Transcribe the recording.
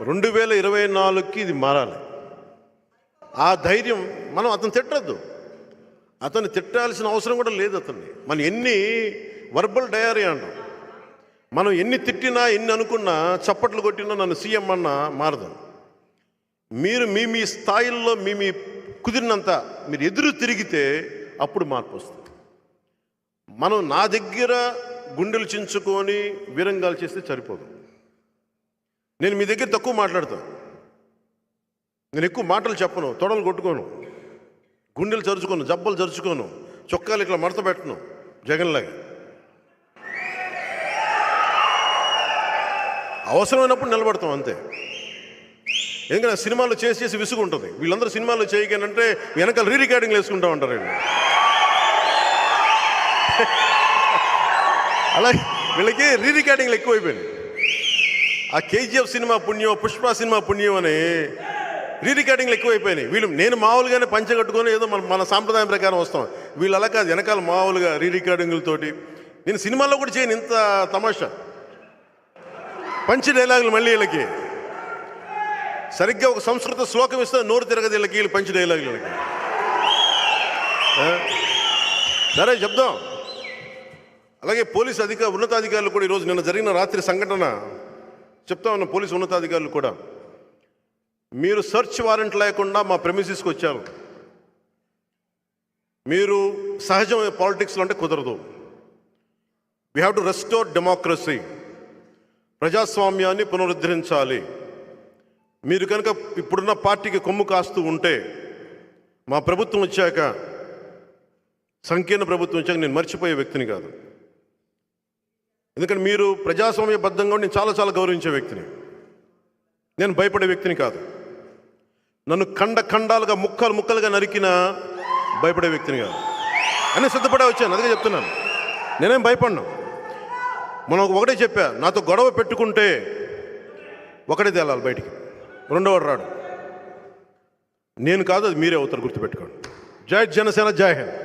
రెండు వేల ఇరవై నాలుగుకి ఇది మారాలి. ఆ ధైర్యం మనం అతను తిట్టద్దు. అతన్ని తిట్టాల్సిన అవసరం కూడా లేదు అతన్ని. మనం ఎన్ని వర్బల్ డయారీ అంటాం మనం ఎన్ని తిట్టినా ఎన్ని అనుకున్నా చప్పట్లు కొట్టినా నన్ను సీఎం అన్నా మారదు. మీరు మీ మీ స్థాయిల్లో మీ మీ కుదిరినంత మీరు ఎదురు తిరిగితే అప్పుడు మార్పు వస్తుంది. మనం నా దగ్గర గుండెలు చించుకొని వీరంగాలు చేస్తే సరిపోదు. నేను మీ దగ్గర తక్కువ మాట్లాడతాను. నేను ఎక్కువ మాటలు చెప్పను తొడలు కొట్టుకోను గుండెలు చరుచుకోను జబ్బలు చరుచుకోను చొక్కాలు ఇట్లా మడత పెట్టను జగన్లాగా అవసరమైనప్పుడు నిలబడతాం అంతే. ఎందుకంటే సినిమాలు చేసి చేసి విసుగుంటుంది. వీళ్ళందరూ సినిమాలు చేయగానంటే వెనకాల రీ రికార్డింగ్లు వేసుకుంటా ఉంటారు వీళ్ళు. అలాగే వీళ్ళకి రీ రికార్డింగ్లు ఎక్కువైపోయినాయి. ఆ కేజీఎఫ్ సినిమా పుణ్యం పుష్ప సినిమా పుణ్యం అని రీ రికార్డింగ్లు ఎక్కువైపోయినాయి. వీళ్ళు నేను మామూలుగానే పంచ కట్టుకొని ఏదో మన మన సాంప్రదాయం ప్రకారం వస్తాం. వీళ్ళు అలా కాదు వెనకాల మామూలుగా రీ రికార్డింగులతోటి నేను సినిమాల్లో కూడా చేయను ఇంత తమాషా. పంచి డైలాగులు మళ్ళీ వీళ్ళకి. సరిగ్గా ఒక సంస్కృత శ్లోకం ఇస్తే నోరు తిరగదు వీళ్ళకి వీళ్ళు పంచి డైలాగులు వీళ్ళకి. సరే చెప్దాం. అలాగే పోలీస్ అధిక ఉన్నతాధికారులు కూడా ఈరోజు నిన్న జరిగిన రాత్రి సంఘటన చెప్తా ఉన్న పోలీసు ఉన్నతాధికారులు కూడా. మీరు సెర్చ్ వారెంట్ లేకుండా మా ప్రెమిసిస్కి వచ్చారు మీరు సహజమైన పాలిటిక్స్లో అంటే కుదరదు. We have to restore democracy ప్రజాస్వామ్యాన్ని పునరుద్ధరించాలి. మీరు కనుక ఇప్పుడున్న పార్టీకి కొమ్ము కాస్తూ ఉంటే మా ప్రభుత్వం వచ్చాక సంకీర్ణ ప్రభుత్వం వచ్చాక నేను మర్చిపోయే వ్యక్తిని కాదు. ఎందుకంటే మీరు ప్రజాస్వామ్యబద్ధంగా ఉండి నేను చాలా చాలా గౌరవించే వ్యక్తిని. నేను భయపడే వ్యక్తిని కాదు. నన్ను ఖండ ఖండాలుగా ముక్కలు ముక్కలుగా నరికిన భయపడే వ్యక్తిని కాదు. అని సిద్ధపడే వచ్చాను అందుకే చెప్తున్నాను. నేనేం భయపడినా. మనం ఒకటే చెప్పా నాతో గొడవ పెట్టుకుంటే ఒకటే తేలాలి బయటికి. రెండోవాడు రాడు. నేను కాదు అది మీరే అవుతారు గుర్తుపెట్టుకోండి. జై జనసేన జై హింద్.